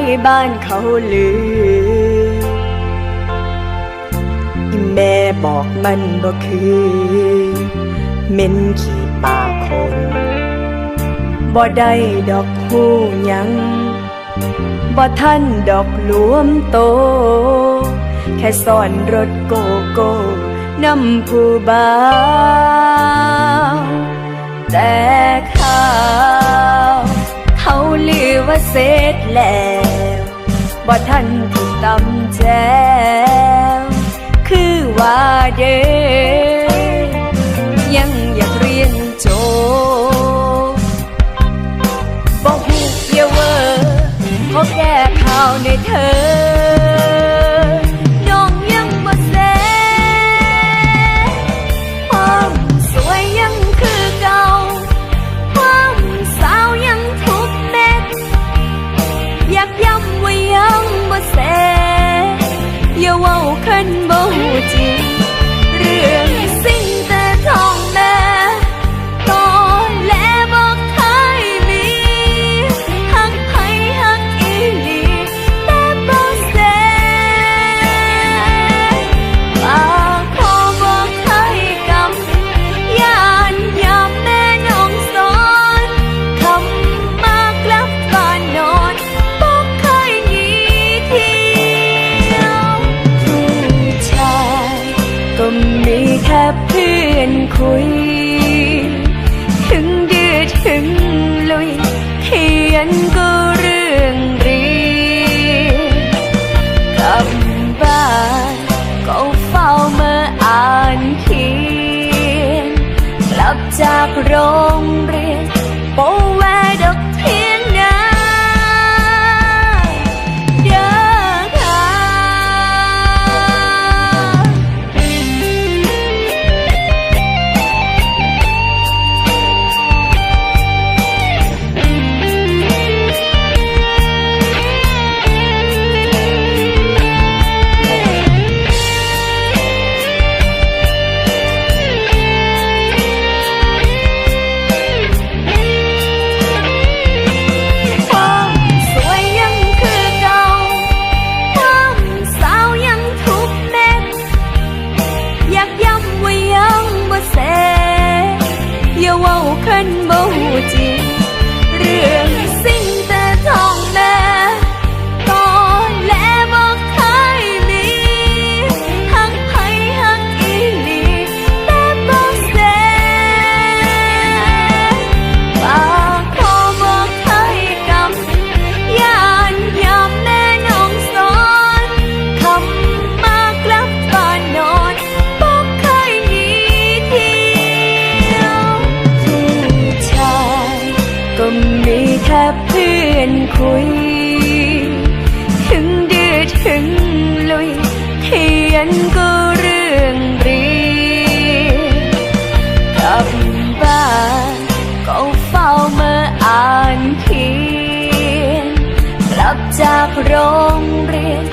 ไทยบ้านเขาลืออีแม่บอกมันบ่คือเม็นขี้ปากคนบ่ได้ดอกหูยังบ่ท่านดอกหลวมโต แค่สอนรถโกโก้นำผู้บ่าวแต่ข่า ว่าเสร็จแล้วบ่ท่านถูกตำแจวคือว่าเด้ยังอยากเรียนโจบบอกหูเยาเวอขอแก้ข่าวในเธอ นบ่หูจริงเรื่องสิ่ง พื่อนคุย ถึงดื้อถึงลุยเขียนก็เรื่องรีกลับบ้านก็เฝ้าเมื่ออ่านเขียนกลับจากโรง คันบ่หูจริงเรื่องสิ่ง เป็นคุย ถึงดื้อถึงลุยเขียนก็เรื่องรีกลับบ้านก็เฝ้าเมื่ออ่านเขียนกลับจากโรงเรียน